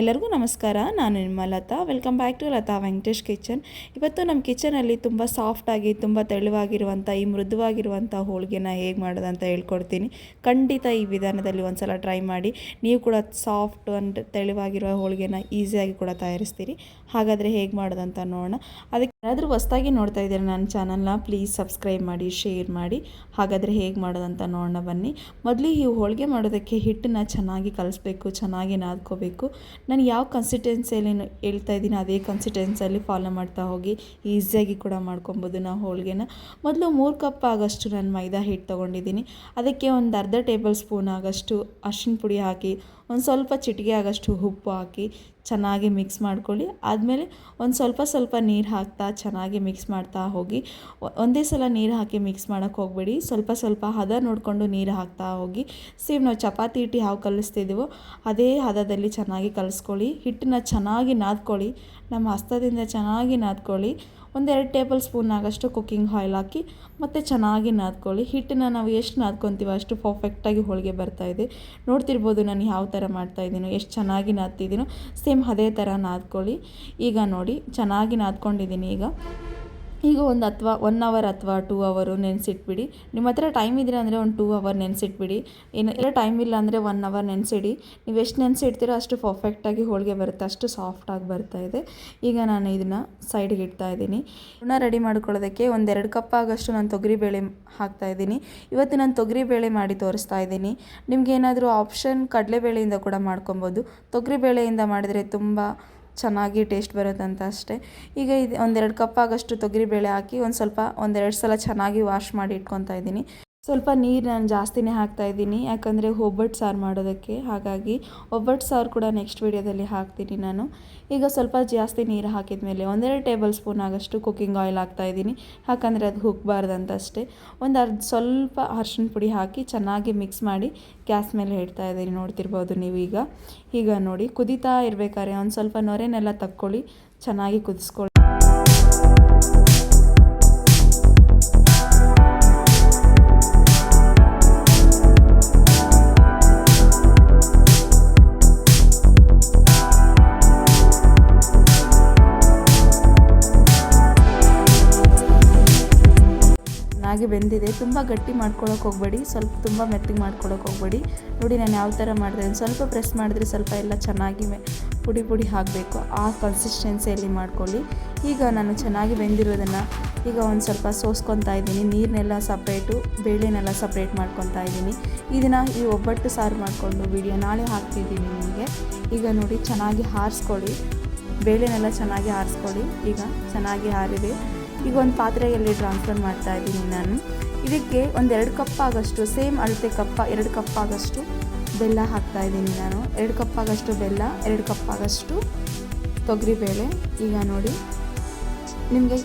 ಎಲ್ಲರಿಗೂ ನಮಸ್ಕಾರ, ನಾನು ನಿಮ್ಮ Lata. Welcome back to Lata Venkatesh kitchen ಇವತ್ತು ನಮ್ಮ ಕಿಚನಲ್ಲಿ ತುಂಬ ಸಾಫ್ಟಾಗಿ ತುಂಬ ತೆಳುವಾಗಿರುವಂಥ ಈ ಮೃದುವಾಗಿರುವಂಥ ಹೋಳಿಗೆನ ಹೇಗೆ ಮಾಡೋದು ಅಂತ ಹೇಳ್ಕೊಡ್ತೀನಿ. ಖಂಡಿತ ಈ ವಿಧಾನದಲ್ಲಿ ಒಂದ್ಸಲ ಟ್ರೈ ಮಾಡಿ. ನೀವು ಕೂಡ ಸಾಫ್ಟ್ ಅಂಡ್ ತೆಳುವಾಗಿರುವ ಹೋಳಿಗೆನ ಈಸಿಯಾಗಿ ಕೂಡ ತಯಾರಿಸ್ತೀರಿ. ಹಾಗಾದರೆ ಹೇಗೆ ಮಾಡೋದಂತ ನೋಡೋಣ. ಅದಕ್ಕೆ ಯಾರಾದರೂ ಹೊಸ್ದಾಗಿ ನೋಡ್ತಾ ಇದ್ದೀರಾ ನನ್ನ ಚಾನಲ್ನ ಪ್ಲೀಸ್ ಸಬ್ಸ್ಕ್ರೈಬ್ ಮಾಡಿ ಶೇರ್ ಮಾಡಿ. ಹಾಗಾದರೆ ಹೇಗೆ ಮಾಡೋದಂತ ನೋಡೋಣ ಬನ್ನಿ. ಮೊದಲು ಈ ಹೋಳಿಗೆ ಮಾಡೋದಕ್ಕೆ ಹಿಟ್ಟನ್ನ ಚೆನ್ನಾಗಿ ಕಲಿಸ್ಬೇಕು, ಚೆನ್ನಾಗಿ ನಾದ್ಕೋಬೇಕು. ನಾನು ಯಾವ ಕನ್ಸಿಸ್ಟೆನ್ಸಿಯಲ್ಲಿ ಹೇಳ್ತಾ ಇದ್ದೀನಿ ಅದೇ ಕನ್ಸಿಸ್ಟೆನ್ಸಿಯಲ್ಲಿ ಫಾಲೋ ಮಾಡ್ತಾ ಹೋಗಿ ಈಸಿಯಾಗಿ ಕೂಡ ಮಾಡ್ಕೊಬೋದು ನಾವು ಹೋಳಿಗೆನ. ಮೊದಲು ಮೂರು ಕಪ್ ಆಗೋಷ್ಟು ನಾನು ಮೈದಾ ಹಿಟ್ಟು ತೊಗೊಂಡಿದ್ದೀನಿ. ಅದಕ್ಕೆ ಒಂದು ಅರ್ಧ ಟೇಬಲ್ ಸ್ಪೂನ್ ಆಗೋಷ್ಟು ಅರ್ಶಿನ ಪುಡಿ ಹಾಕಿ ಒಂದು ಸ್ವಲ್ಪ ಚಿಟಿಕೆ ಆಗೋಷ್ಟು ಉಪ್ಪು ಹಾಕಿ ಚೆನ್ನಾಗಿ ಮಿಕ್ಸ್ ಮಾಡ್ಕೊಳ್ಳಿ. ಆದಮೇಲೆ ಒಂದು ಸ್ವಲ್ಪ ಸ್ವಲ್ಪ ನೀರು ಹಾಕ್ತಾ ಚೆನ್ನಾಗಿ ಮಿಕ್ಸ್ ಮಾಡ್ತಾ ಹೋಗಿ. ಒಂದೇ ಸಲ ನೀರು ಹಾಕಿ ಮಿಕ್ಸ್ ಮಾಡೋಕ್ಕೆ ಹೋಗಬೇಡಿ. ಸ್ವಲ್ಪ ಸ್ವಲ್ಪ ಹದ ನೋಡಿಕೊಂಡು ನೀರು ಹಾಕ್ತಾ ಹೋಗಿ. ಸೇಮ್ ನಾವು ಚಪಾತಿ ಹಿಟ್ಟು ಯಾವ ಕಲಿಸ್ತಿದ್ದೀವೋ ಅದೇ ಹದದಲ್ಲಿ ಚೆನ್ನಾಗಿ ಕಲಿಸ್ಕೊಳ್ಳಿ. ಹಿಟ್ಟನ್ನ ಚೆನ್ನಾಗಿ ನಾದ್ಕೊಳ್ಳಿ. ನಮ್ಮ ಹಸ್ತದಿಂದ ಚೆನ್ನಾಗಿ ನಾದ್ಕೊಳ್ಳಿ. ಒಂದೆರಡು ಟೇಬಲ್ ಸ್ಪೂನ್ ಆಗೋಷ್ಟು ಕುಕ್ಕಿಂಗ್ ಆಯಿಲ್ ಹಾಕಿ ಮತ್ತು ಚೆನ್ನಾಗಿ ನಾದ್ಕೊಳ್ಳಿ. ಹಿಟ್ಟನ್ನು ನಾವು ಎಷ್ಟು ನಾದ್ಕೊತೀವೋ ಅಷ್ಟು ಪರ್ಫೆಕ್ಟಾಗಿ ಹೋಳಿಗೆ ಬರ್ತಾಯಿದೆ ನೋಡ್ತಿರ್ಬೋದು ನಾನು ಯಾವ ಥರ ಮಾಡ್ತಾಯಿದ್ದೀನೋ ಎಷ್ಟು ಚೆನ್ನಾಗಿ ನಾದ್ತಿದ್ದೀನೋ. ಸೇಮ್ ಅದೇ ಥರ ನಾದ್ಕೊಳ್ಳಿ. ಈಗ ನೋಡಿ, ಚೆನ್ನಾಗಿ ನಾದ್ಕೊಂಡಿದ್ದೀನಿ ಈಗ. ಈಗ ಒಂದು ಅಥವಾ ಒನ್ ಅವರ್ ಅಥವಾ ಟೂ ಅವರು ನೆನೆಸಿಟ್ಬಿಡಿ. ನಿಮ್ಮ ಹತ್ರ ಟೈಮ್ ಇದ್ರೆ ಅಂದರೆ ಒಂದು ಟೂ ಅವರ್ ನೆನೆಸಿಟ್ಬಿಡಿ. ಏನು ಟೈಮ್ ಇಲ್ಲ ಅಂದರೆ ಒನ್ ಅವರ್ ನೆನೆಸಿಡಿ. ನೀವು ಎಷ್ಟು ನೆನೆಸಿಡ್ತೀರೋ ಅಷ್ಟು ಪರ್ಫೆಕ್ಟಾಗಿ ಹೋಳಿಗೆ ಬರುತ್ತೆ. ಅಷ್ಟು ಸಾಫ್ಟಾಗಿ ಬರ್ತಾ ಇದೆ. ಈಗ ನಾನು ಇದನ್ನು ಸೈಡ್ಗೆ ಇಡ್ತಾ ಇದ್ದೀನಿ. ಹೂರ್ಣ ರೆಡಿ ಮಾಡ್ಕೊಳ್ಳೋದಕ್ಕೆ ಒಂದೆರಡು ಕಪ್ ಆಗೋಷ್ಟು ನಾನು ತೊಗರಿಬೇಳೆ ಹಾಕ್ತಾಯಿದ್ದೀನಿ ಇವತ್ತು ನಾನು ತೊಗರಿಬೇಳೆ ಮಾಡಿ ತೋರಿಸ್ತಾ ಇದ್ದೀನಿ. ನಿಮ್ಗೆ ಏನಾದರೂ ಆಪ್ಷನ್ ಕಡಲೆಬೇಳೆಯಿಂದ ಕೂಡ ಮಾಡ್ಕೊಬೋದು. ತೊಗರಿಬೇಳೆಯಿಂದ ಮಾಡಿದರೆ ತುಂಬ ಚೆನ್ನಾಗಿ ಟೇಸ್ಟ್ ಬರುತ್ತಂತ ಅಷ್ಟೇ. ಈಗ ಇದು ಒಂದೆರಡು ಕಪ್ ಆಗೋಷ್ಟು ತೊಗರಿಬೇಳೆ ಹಾಕಿ ಒಂದು ಸ್ವಲ್ಪ ಒಂದೆರಡು ಸಲ ಚೆನ್ನಾಗಿ ವಾಶ್ ಮಾಡಿ ಇಟ್ಕೊತಾ ಇದ್ದೀನಿ. ಸ್ವಲ್ಪ ನೀರು ನಾನು ಜಾಸ್ತಿನೇ ಹಾಕ್ತಾ ಇದ್ದೀನಿ. ಯಾಕಂದರೆ ಒಬ್ಬಟ್ಟು ಸಾರು ಮಾಡೋದಕ್ಕೆ. ಹಾಗಾಗಿ ಒಬ್ಬಟ್ಟು ಸಾರು ಕೂಡ ನೆಕ್ಸ್ಟ್ ವೀಡಿಯೋದಲ್ಲಿ ಹಾಕ್ತೀನಿ ನಾನು. ಈಗ ಸ್ವಲ್ಪ ಜಾಸ್ತಿ ನೀರು ಹಾಕಿದ ಮೇಲೆ ಒಂದೆರಡು ಟೇಬಲ್ ಸ್ಪೂನ್ ಆಗೋಷ್ಟು ಕುಕ್ಕಿಂಗ್ ಆಯಿಲ್ ಹಾಕ್ತಾ ಇದ್ದೀನಿ. ಯಾಕಂದರೆ ಅದು ಹುಗ್ಬಾರ್ದಂತ ಅಷ್ಟೇ ಒಂದು ಅರ್ಧ ಸ್ವಲ್ಪ ಅರ್ಶಿನ ಪುಡಿ ಹಾಕಿ ಚೆನ್ನಾಗಿ ಮಿಕ್ಸ್ ಮಾಡಿ ಗ್ಯಾಸ್ ಮೇಲೆ ಇಡ್ತಾ ಇದ್ದೀನಿ. ನೋಡ್ತಿರ್ಬೋದು ನೀವು ಈಗ. ಈಗ ನೋಡಿ ಕುದೀತಾ ಇರಬೇಕಾದ್ರೆ ಒಂದು ಸ್ವಲ್ಪ ನೊರೆನೆಲ್ಲ ತಕ್ಕೊಳ್ಳಿ. ಚೆನ್ನಾಗಿ ಕುದಿಸ್ಕೊಳ್ಳಿ ಬೆಂದಿದೆ. ತುಂಬ ಗಟ್ಟಿ ಮಾಡ್ಕೊಳ್ಳೋಕೆ ಹೋಗಬೇಡಿ. ಸ್ವಲ್ಪ ತುಂಬ ಮೆತ್ತಗೆ ಮಾಡ್ಕೊಳ್ಳೋಕೆ ಹೋಗಬೇಡಿ. ನೋಡಿ ನಾನು ಯಾವ ಥರ ಮಾಡಿದೆ. ಸ್ವಲ್ಪ ಪ್ರೆಸ್ ಮಾಡಿದ್ರೆ ಸ್ವಲ್ಪ ಎಲ್ಲ ಚೆನ್ನಾಗಿ ಪುಡಿ ಪುಡಿ ಹಾಕಬೇಕು ಆ ಕನ್ಸಿಸ್ಟೆನ್ಸಿಯಲ್ಲಿ ಮಾಡ್ಕೊಳ್ಳಿ. ಈಗ ನಾನು ಚೆನ್ನಾಗಿ ಬೆಂದಿರೋದನ್ನು ಈಗ ಒಂದು ಸ್ವಲ್ಪ ಸೋಸ್ಕೊತಾ ಇದ್ದೀನಿ. ನೀರನ್ನೆಲ್ಲ ಸಪ್ರೇಟು ಬೇಳೆನೆಲ್ಲ ಸಪ್ರೇಟ್ ಮಾಡ್ಕೊತಾ ಇದ್ದೀನಿ. ಇದನ್ನು ಈ ಒಬ್ಬಟ್ಟು ಸಾರು ಮಾಡಿಕೊಂಡು ವಿಡಿಯೋ ನಾಳೆ ಹಾಕ್ತಿದ್ದೀನಿ ನಿಮಗೆ. ಈಗ ನೋಡಿ ಚೆನ್ನಾಗಿ ಹಾರಿಸ್ಕೊಳ್ಳಿ. ಬೇಳೆನೆಲ್ಲ ಚೆನ್ನಾಗಿ ಹಾರಿಸ್ಕೊಳ್ಳಿ. ಈಗ ಚೆನ್ನಾಗಿ ಹಾರಿದೆ. ಈಗ ಒಂದು ಪಾತ್ರೆಯಲ್ಲಿ ಟ್ರಾನ್ಸ್ಫರ್ ಮಾಡ್ತಾ ಇದ್ದೀನಿ ನಾನು. ಇದಕ್ಕೆ ಒಂದು ಎರಡು ಕಪ್ ಆಗೋಷ್ಟು ಸೇಮ್ ಅಳತೆ ಕಪ್ಪ, ಎರಡು ಕಪ್ ಆಗೋಷ್ಟು ಬೆಲ್ಲ ಹಾಕ್ತಾ ಇದ್ದೀನಿ ನಾನು. ಎರಡು ಕಪ್ ಆಗೋಷ್ಟು ಬೆಲ್ಲ, ಎರಡು ಕಪ್ ಆಗೋಷ್ಟು ತೊಗರಿಬೇಳೆ ಈಗ ನೋಡಿ, ನಿಮಗೆ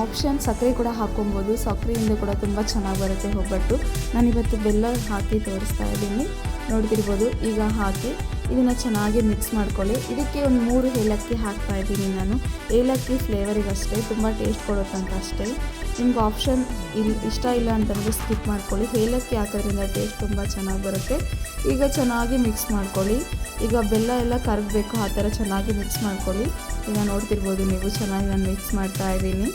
ಆಪ್ಷನ್ ಸಕ್ಕರೆ ಕೂಡ ಹಾಕ್ಕೊಬೋದು. ಸಕ್ಕರೆಯಿಂದ ಕೂಡ ತುಂಬ ಚೆನ್ನಾಗಿ ಬರುತ್ತೆ ಒಬ್ಬಟ್ಟು ನಾನಿವತ್ತು ಬೆಲ್ಲ ಹಾಕಿ ತೋರಿಸ್ತಾ ಇದ್ದೀನಿ. ನೋಡ್ತಿರ್ಬೋದು. ಈಗ ಹಾಕಿ ಇದನ್ನು ಚೆನ್ನಾಗಿ ಮಿಕ್ಸ್ ಮಾಡ್ಕೊಳ್ಳಿ. ಇದಕ್ಕೆ ಒಂದು ಮೂರು ಏಲಕ್ಕಿ ಹಾಕ್ತಾ ಇದ್ದೀನಿ ನಾನು. ಏಲಕ್ಕಿ ಫ್ಲೇವರಿಗಷ್ಟೇ ತುಂಬ ಟೇಸ್ಟ್ ಕೊಡುತ್ತಂತ ಅಷ್ಟೇ. ನಿಮ್ಗೆ ಆಪ್ಷನ್ ಇಲ್ಲಿ ಇಷ್ಟ ಇಲ್ಲ ಅಂತಂದರೆ ಸ್ಕಿಪ್ ಮಾಡ್ಕೊಳ್ಳಿ. ಏಲಕ್ಕಿ ಹಾಕೋದ್ರಿಂದ ಟೇಸ್ಟ್ ತುಂಬ ಚೆನ್ನಾಗಿ ಬರುತ್ತೆ. ಈಗ ಚೆನ್ನಾಗಿ ಮಿಕ್ಸ್ ಮಾಡ್ಕೊಳ್ಳಿ. ಈಗ ಬೆಲ್ಲ ಎಲ್ಲ ಕರಗಬೇಕು, ಆ ಥರ ಚೆನ್ನಾಗಿ ಮಿಕ್ಸ್ ಮಾಡ್ಕೊಳ್ಳಿ. ಈಗ ನೋಡ್ತಿರ್ಬೋದು ನೀವು ಚೆನ್ನಾಗಿ ನಾನು ಮಿಕ್ಸ್ ಮಾಡ್ತಾ ಇದ್ದೀನಿ.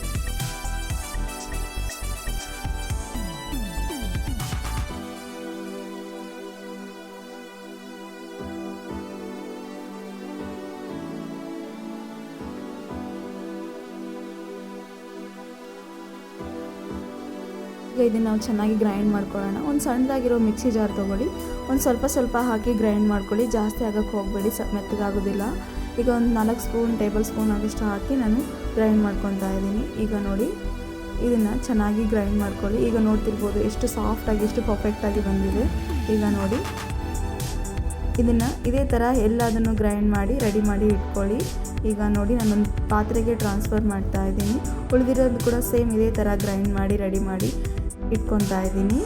ಈಗ ಇದನ್ನು ನಾವು ಚೆನ್ನಾಗಿ ಗ್ರೈಂಡ್ ಮಾಡ್ಕೊಳ್ಳೋಣ. ಒಂದು ಸಣ್ಣದಾಗಿರೋ ಮಿಕ್ಸಿ ಜಾರ್ ತೊಗೊಳ್ಳಿ. ಒಂದು ಸ್ವಲ್ಪ ಸ್ವಲ್ಪ ಹಾಕಿ ಗ್ರೈಂಡ್ ಮಾಡ್ಕೊಳ್ಳಿ. ಜಾಸ್ತಿ ಆಗೋಕ್ಕೆ ಹೋಗಬೇಡಿ, ಸ ಮೆತ್ತಗಾಗೋದಿಲ್ಲ. ಈಗ ಒಂದು ನಾಲ್ಕು ಸ್ಪೂನ್, ಟೇಬಲ್ ಸ್ಪೂನ್ ಆಗಿಷ್ಟು ಹಾಕಿ ನಾನು ಗ್ರೈಂಡ್ ಮಾಡ್ಕೊತಾ ಇದ್ದೀನಿ. ಈಗ ನೋಡಿ, ಇದನ್ನು ಚೆನ್ನಾಗಿ ಗ್ರೈಂಡ್ ಮಾಡ್ಕೊಳ್ಳಿ. ಈಗ ನೋಡ್ತಿರ್ಬೋದು ಎಷ್ಟು ಸಾಫ್ಟಾಗಿ ಎಷ್ಟು ಪರ್ಫೆಕ್ಟಾಗಿ ಬಂದಿದೆ. ಈಗ ನೋಡಿ, ಇದನ್ನು ಇದೇ ಥರ ಎಲ್ಲದನ್ನು ಗ್ರೈಂಡ್ ಮಾಡಿ ರೆಡಿ ಮಾಡಿ ಇಟ್ಕೊಳ್ಳಿ. ಈಗ ನೋಡಿ, ನಾನೊಂದು ಪಾತ್ರೆಗೆ ಟ್ರಾನ್ಸ್ಫರ್ ಮಾಡ್ತಾ ಇದ್ದೀನಿ. ಉಳಿದಿರೋದು ಕೂಡ ಸೇಮ್ ಇದೇ ಥರ ಗ್ರೈಂಡ್ ಮಾಡಿ ರೆಡಿ ಮಾಡಿ. ಇಟ್ಕೊತಾ ಇದ್ದೀನಿ.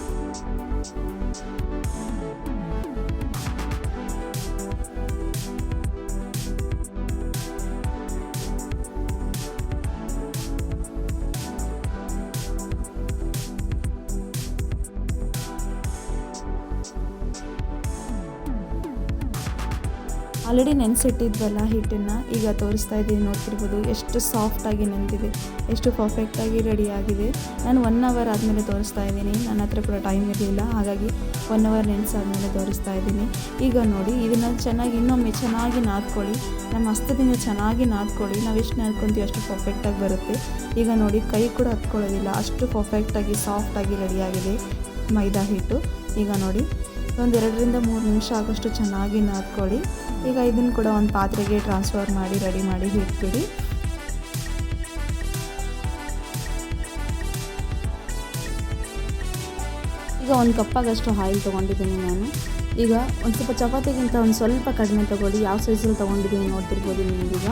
ಆಲ್ರೆಡಿ ನೆನೆಸಿಟ್ಟಿದ್ವಲ್ಲ ಹಿಟ್ಟನ್ನು, ಈಗ ತೋರಿಸ್ತಾ ಇದ್ದೀನಿ, ನೋಡ್ತಿರ್ಬೋದು. ಎಷ್ಟು ಸಾಫ್ಟಾಗಿ ನೆಂದಿದೆ ಎಷ್ಟು ಪರ್ಫೆಕ್ಟಾಗಿ ಆಗಿದೆ. ನಾನು ಒನ್ ಅವರ್ ಆದಮೇಲೆ ತೋರಿಸ್ತಾ ಇದ್ದೀನಿ. ನನ್ನ ಹತ್ರ ಕೂಡ ಟೈಮ್ ಇರಲಿಲ್ಲ, ಹಾಗಾಗಿ ಒನ್ ಅವರ್ ನೆನೆಸಾದ್ಮೇಲೆ ತೋರಿಸ್ತಾ ಇದ್ದೀನಿ. ಈಗ ನೋಡಿ, ಇದನ್ನು ಚೆನ್ನಾಗಿ, ಇನ್ನೊಮ್ಮೆ ಚೆನ್ನಾಗಿ ನಾದ್ಕೊಳ್ಳಿ. ನಮ್ಮ ಹಸ್ತದಿಂದ ಚೆನ್ನಾಗಿ ನಾದ್ಕೊಳ್ಳಿ. ನಾವು ಎಷ್ಟು ನಾದ್ಕೊತೀವಿ ಅಷ್ಟು ಪರ್ಫೆಕ್ಟಾಗಿ ಬರುತ್ತೆ. ಈಗ ನೋಡಿ, ಕೈ ಕೂಡ ಹತ್ಕೊಳ್ಳೋದಿಲ್ಲ. ಅಷ್ಟು ಪರ್ಫೆಕ್ಟಾಗಿ ಸಾಫ್ಟಾಗಿ ರೆಡಿಯಾಗಿದೆ ಮೈದಾ ಹಿಟ್ಟು. ಈಗ ನೋಡಿ ಒಂದೆರಡರಿಂದ ಮೂರು ನಿಮಿಷ ಆಗೋಷ್ಟು ಚೆನ್ನಾಗಿ ನಾದ್ಕೊಳ್ಳಿ. ಈಗ ಇದನ್ನು ಕೂಡ ಒಂದು ಪಾತ್ರೆಗೆ ಟ್ರಾನ್ಸ್ಫರ್ ಮಾಡಿ ರೆಡಿ ಮಾಡಿ ಇಟ್ಬಿಡಿ ಈಗ ಒಂದು ಕಪ್ಪಾಗಷ್ಟು ಆಯಿಲ್ ತೊಗೊಂಡಿದ್ದೀನಿ ನಾನು. ಈಗ ಒಂದು ಸ್ವಲ್ಪ ಚಪಾತಿಗಿಂತ ಒಂದು ಸ್ವಲ್ಪ ಕಡಿಮೆ ತೊಗೊಳ್ಳಿ. ಯಾವ ಸೈಜಲ್ಲಿ ತೊಗೊಂಡಿದ್ದೀನಿ ನೋಡ್ತಿರ್ಬೋದು ನಿಮಗೀಗ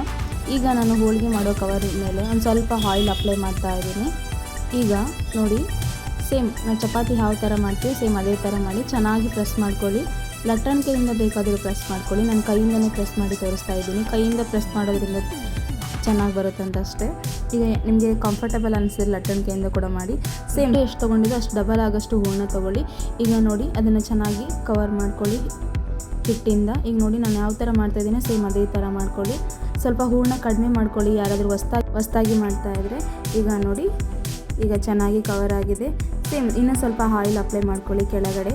ಈಗ. ನಾನು ಹೋಳಿಗೆ ಮಾಡೋ ಕವರ್ ಮೇಲೆ ಒಂದು ಸ್ವಲ್ಪ ಆಯಿಲ್ ಅಪ್ಲೈ ಮಾಡ್ತಾ ಇದ್ದೀನಿ. ಈಗ ನೋಡಿ ಸೇಮ್ ನಾನು ಚಪಾತಿ ಯಾವ ಥರ ಮಾಡ್ತೀವಿ ಸೇಮ್ ಅದೇ ಥರ ಮಾಡಿ ಚೆನ್ನಾಗಿ ಪ್ರೆಸ್ ಮಾಡ್ಕೊಳ್ಳಿ. ಲಟ್ಟಣ ಕೈಯಿಂದ ಬೇಕಾದರೂ ಪ್ರೆಸ್ ಮಾಡ್ಕೊಳ್ಳಿ. ನಾನು ಕೈಯಿಂದನೇ ಪ್ರೆಸ್ ಮಾಡಿ ತೋರಿಸ್ತಾ ಇದ್ದೀನಿ. ಕೈಯಿಂದ ಪ್ರೆಸ್ ಮಾಡೋದ್ರಿಂದ ಚೆನ್ನಾಗಿ ಬರುತ್ತೆ ಅಂತ ಅಷ್ಟೇ. ಈಗ ನಿಮಗೆ ಕಂಫರ್ಟಬಲ್ ಅನಿಸಿದ್ರೆ ಲಟ್ಟಣ ಕೈಯಿಂದ ಕೂಡ ಮಾಡಿ. ಸೇಮ್ ಎಷ್ಟು ತೊಗೊಂಡಿದ್ದು ಅಷ್ಟು ಡಬಲ್ ಆಗೋಷ್ಟು ಹೂರಣ ತೊಗೊಳ್ಳಿ. ಈಗ ನೋಡಿ, ಅದನ್ನು ಚೆನ್ನಾಗಿ ಕವರ್ ಮಾಡ್ಕೊಳ್ಳಿ. ಹಿಟ್ಟಿಂದ. ಈಗ ನೋಡಿ, ನಾನು ಯಾವ ಥರ ಮಾಡ್ತಾಯಿದ್ದೀನಿ ಸೇಮ್ ಅದೇ ಥರ ಮಾಡ್ಕೊಳ್ಳಿ. ಸ್ವಲ್ಪ ಹೂರಣ ಕಡಿಮೆ ಮಾಡ್ಕೊಳ್ಳಿ. ಯಾರಾದರೂ ಹೊಸ್ದಾಗಿ ಮಾಡ್ತಾ ಇದ್ದರೆ ಈಗ ನೋಡಿ, ಈಗ ಚೆನ್ನಾಗಿ ಕವರ್ ಆಗಿದೆ. ಸೇಮ್ ಇನ್ನೂ ಸ್ವಲ್ಪ ಆಯಿಲ್ ಅಪ್ಲೈ ಮಾಡ್ಕೊಳ್ಳಿ ಕೆಳಗಡೆ.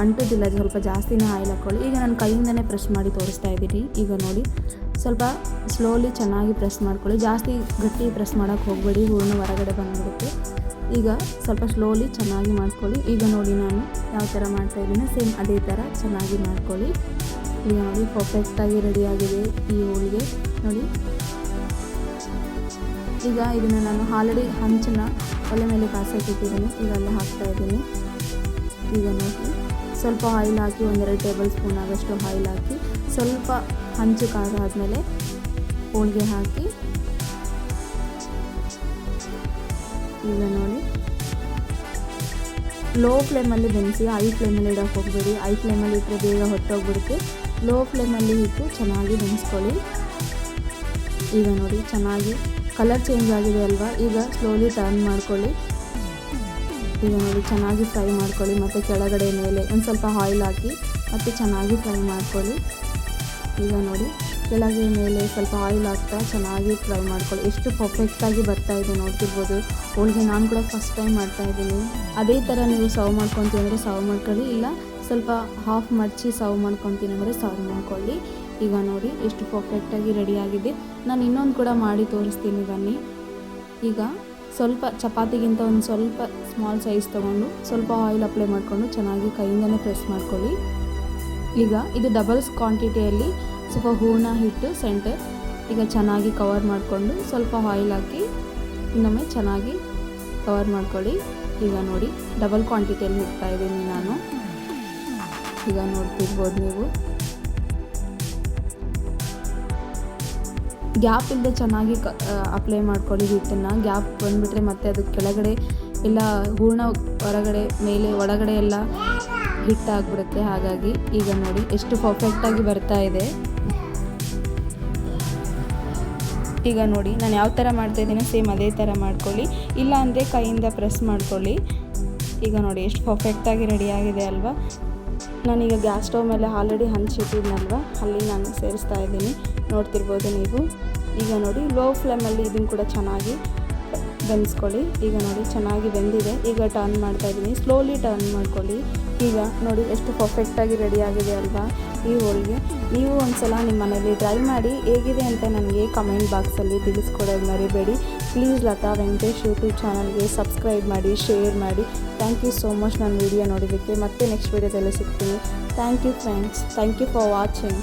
ಅಂಟೋದಿಲ್ಲ ಸ್ವಲ್ಪ ಜಾಸ್ತಿನೇ ಆಯಿಲ್ ಹಾಕ್ಕೊಳ್ಳಿ ಈಗ ನಾನು ಕೈಯಿಂದನೇ ಪ್ರೆಸ್ ಮಾಡಿ ತೋರಿಸ್ತಾ ಇದ್ದೀನಿ. ಈಗ ನೋಡಿ, ಸ್ವಲ್ಪ ಸ್ಲೋಲಿ ಚೆನ್ನಾಗಿ ಪ್ರೆಸ್ ಮಾಡ್ಕೊಳ್ಳಿ. ಜಾಸ್ತಿ ಗಟ್ಟಿ ಪ್ರೆಸ್ ಮಾಡೋಕ್ಕೆ ಹೋಗಬೇಡಿ ಹೂವನ್ನು ಹೊರಗಡೆ ಬಂದ್ಬಿಡುತ್ತೆ. ಈಗ ಸ್ವಲ್ಪ ಸ್ಲೋಲಿ ಚೆನ್ನಾಗಿ ಮಾಡ್ಕೊಳ್ಳಿ. ಈಗ ನೋಡಿ ನಾನು ಯಾವ ಥರ ಮಾಡ್ತಾಯಿದ್ದೀನಿ ಸೇಮ್ ಅದೇ ಥರ ಚೆನ್ನಾಗಿ ಮಾಡ್ಕೊಳ್ಳಿ. ಈಗ ನೋಡಿ ಪರ್ಫೆಕ್ಟಾಗಿ ರೆಡಿಯಾಗಿದೆ ಈ ಹೋಳಿಗೆ ನೋಡಿ. ಈಗ ಇದನ್ನು ನಾನು ಆಲ್ರೆಡಿ ಹಂಚನ್ನ ಒಲೆ ಮೇಲೆ ಕಾಸಕ್ಕಿಟ್ಟಿದ್ದೀನಿ ಈಗ ಅಲ್ಲೇ ಹಾಕ್ತಾ ಇದ್ದೀನಿ. ಈಗ ನೋಡಿ. ಸ್ವಲ್ಪ ಆಯಿಲ್ ಹಾಕಿ ಒಂದೆರಡು ಟೇಬಲ್ ಸ್ಪೂನ್ ಆಗೋಷ್ಟು ಆಯಿಲ್ ಹಾಕಿ ಸ್ವಲ್ಪ ಹಂಚು ಖಾರ ಆದಮೇಲೆ ಹೋಳಿಗೆ ಹಾಕಿ. ಈಗ ನೋಡಿ. ಲೋ ಫ್ಲೇಮಲ್ಲಿ ಬೆನೆಸಿ ಹೈ ಫ್ಲೇಮಲ್ಲಿ ಇಡೋಕೆ ಹೋಗ್ಬೇಡಿ. ಹೈ ಫ್ಲೇಮಲ್ಲಿ ಇಟ್ಟರೆ ಬೇಗ ಹೊತ್ತೋಗ್ಬಿಡುತ್ತೆ ಲೋ ಫ್ಲೇಮಲ್ಲಿ ಇಟ್ಟು ಚೆನ್ನಾಗಿ ಬೆನ್ಸ್ಕೊಳ್ಳಿ. ಈಗ ನೋಡಿ, ಚೆನ್ನಾಗಿ ಕಲರ್ ಚೇಂಜ್ ಆಗಿದೆ ಅಲ್ವಾ? ಈಗ ಸ್ಲೋಲಿ ಟರ್ನ್ ಮಾಡ್ಕೊಳ್ಳಿ. ಈಗ ನೋಡಿ ಚೆನ್ನಾಗಿ ಫ್ರೈ ಮಾಡ್ಕೊಳ್ಳಿ ಮತ್ತು ಕೆಳಗಡೆ ಮೇಲೆ ಒಂದು ಸ್ವಲ್ಪ ಆಯಿಲ್ ಹಾಕಿ ಮತ್ತು ಚೆನ್ನಾಗಿ ಫ್ರೈ ಮಾಡ್ಕೊಳ್ಳಿ. ಈಗ ನೋಡಿ, ಕೆಳಗೆ ಮೇಲೆ ಸ್ವಲ್ಪ ಆಯಿಲ್ ಹಾಕ್ತಾ ಚೆನ್ನಾಗಿ ಫ್ರೈ ಮಾಡ್ಕೊಳ್ಳಿ. ಎಷ್ಟು ಪರ್ಫೆಕ್ಟಾಗಿ ಬರ್ತಾ ಇದೆ ನೋಡ್ತಿರ್ಬೋದು. ಹೋಳಿಗೆ ನಾನು ಕೂಡ ಫಸ್ಟ್ ಟೈಮ್ ಮಾಡ್ತಾ ಇದ್ದೀನಿ. ಅದೇ ಥರ ನೀವು ಸರ್ವ್ ಮಾಡ್ಕೊತೀವಿ ಸರ್ವ್ ಮಾಡ್ಕೊಳ್ಳಿ. ಇಲ್ಲ, ಸ್ವಲ್ಪ ಹಾಫ್ ಮಡಚಿ ಸರ್ವ್ ಮಾಡ್ಕೊತೀನಿ ಅಂದರೆ ಸರ್ವ್ ಮಾಡ್ಕೊಳ್ಳಿ. ಈಗ ನೋಡಿ, ಎಷ್ಟು ಪರ್ಫೆಕ್ಟಾಗಿ ರೆಡಿಯಾಗಿದೆ ನಾನು ಇನ್ನೊಂದು ಕೂಡ ಮಾಡಿ ತೋರಿಸ್ತೀನಿ ಬನ್ನಿ. ಈಗ ಸ್ವಲ್ಪ ಚಪಾತಿಗಿಂತ ಒಂದು ಸ್ವಲ್ಪ ಸ್ಮಾಲ್ ಸೈಜ್ ತೊಗೊಂಡು ಸ್ವಲ್ಪ ಆಯಿಲ್ ಅಪ್ಲೈ ಮಾಡಿಕೊಂಡು ಚೆನ್ನಾಗಿ ಕೈಯಿಂದನೇ ಪ್ರೆಸ್ ಮಾಡ್ಕೊಳ್ಳಿ. ಈಗ ಇದು ಡಬಲ್ಸ್ ಕ್ವಾಂಟಿಟಿಯಲ್ಲಿ ಸ್ವಲ್ಪ ಹೂರ್ಣ ಹಿಟ್ಟು ಸೆಂಟರ್ ಈಗ ಚೆನ್ನಾಗಿ ಕವರ್ ಮಾಡಿಕೊಂಡು ಸ್ವಲ್ಪ ಆಯಿಲ್ ಹಾಕಿ ಇನ್ನೊಮ್ಮೆ ಚೆನ್ನಾಗಿ ಕವರ್ ಮಾಡ್ಕೊಳ್ಳಿ. ಈಗ ನೋಡಿ ಡಬಲ್ ಕ್ವಾಂಟಿಟಿಯಲ್ಲಿ ಇಡ್ತಾ ಇದ್ದೀನಿ ನಾನು. ಈಗ ನೋಡ್ತಿರ್ಬೋದು ನೀವು. ಗ್ಯಾಪ್ ಇಲ್ಲದೆ ಚೆನ್ನಾಗಿ ಕ ಅಪ್ಲೈ ಮಾಡ್ಕೊಳ್ಳಿ ಹಿಟ್ಟನ್ನು. ಗ್ಯಾಪ್ ಬಂದುಬಿಟ್ರೆ ಮತ್ತೆ ಅದು ಕೆಳಗಡೆ ಎಲ್ಲ ಹೂರ್ಣ ಹೊರಗಡೆ, ಮೇಲೆ, ಒಳಗಡೆ ಎಲ್ಲ ಹಿಟ್ಟಾಗ್ಬಿಡುತ್ತೆ ಹಾಗಾಗಿ ಈಗ ನೋಡಿ ಎಷ್ಟು ಪರ್ಫೆಕ್ಟಾಗಿ ಬರ್ತಾ ಇದೆ. ಈಗ ನೋಡಿ ನಾನು ಯಾವ ಥರ ಮಾಡ್ತಾಯಿದ್ದೀನೋ ಸೇಮ್ ಅದೇ ಥರ ಮಾಡ್ಕೊಳ್ಳಿ. ಇಲ್ಲ ಅಂದರೆ ಕೈಯಿಂದ ಪ್ರೆಸ್ ಮಾಡ್ಕೊಳ್ಳಿ. ಈಗ ನೋಡಿ ಎಷ್ಟು ಪರ್ಫೆಕ್ಟಾಗಿ ರೆಡಿಯಾಗಿದೆ ಅಲ್ವಾ? ನಾನೀಗ ಗ್ಯಾಸ್ ಸ್ಟವ್ ಮೇಲೆ ಆಲ್ರೆಡಿ ಹಂಚಿಟ್ಟಿದ್ನಲ್ವ ಅಲ್ಲಿ ನಾನು ಸೇರಿಸ್ತಾ ಇದ್ದೀನಿ. ನೋಡ್ತಿರ್ಬೋದು ನೀವು. ಈಗ ನೋಡಿ ಲೋ ಫ್ಲೇಮಲ್ಲಿ ಇದನ್ನು ಕೂಡ ಚೆನ್ನಾಗಿ ಬೆಂದಿಸ್ಕೊಳ್ಳಿ. ಈಗ ನೋಡಿ, ಚೆನ್ನಾಗಿ ಬೆಂದಿದೆ. ಈಗ ಟರ್ನ್ ಮಾಡ್ತಾ ಇದ್ದೀನಿ. ಸ್ಲೋಲಿ ಟರ್ನ್ ಮಾಡ್ಕೊಳ್ಳಿ. ಈಗ ನೋಡಿ, ಎಷ್ಟು ಪರ್ಫೆಕ್ಟಾಗಿ ರೆಡಿ ಆಗಿದೆ ಅಲ್ವಾ ಈ ಹೋಳಿಗೆ ನೀವು ಒಂದ್ಸಲ ನಿಮ್ಮ ಮನೇಲಿ ಟ್ರೈ ಮಾಡಿ, ಹೇಗಿದೆ ಅಂತ ನನಗೆ ಕಮೆಂಟ್ ಬಾಕ್ಸಲ್ಲಿ ತಿಳಿಸ್ಕೊಡೋದು ಮರಿಬೇಡಿ. ಪ್ಲೀಸ್ ಲತಾ ವೆಂಕಟೇಶ್ ಯೂಟ್ಯೂಬ್ ಚಾನಲ್ಗೆ ಸಬ್ಸ್ಕ್ರೈಬ್ ಮಾಡಿ, ಶೇರ್ ಮಾಡಿ. ಥ್ಯಾಂಕ್ ಯು ಸೋ ಮಚ್ ನನ್ನ ವೀಡಿಯೋ ನೋಡಿದ್ದಕ್ಕೆ. ಮತ್ತೆ ನೆಕ್ಸ್ಟ್ ವೀಡಿಯೋದಲ್ಲಿ ಸಿಗ್ತೀನಿ. Thank you friends thank you for watching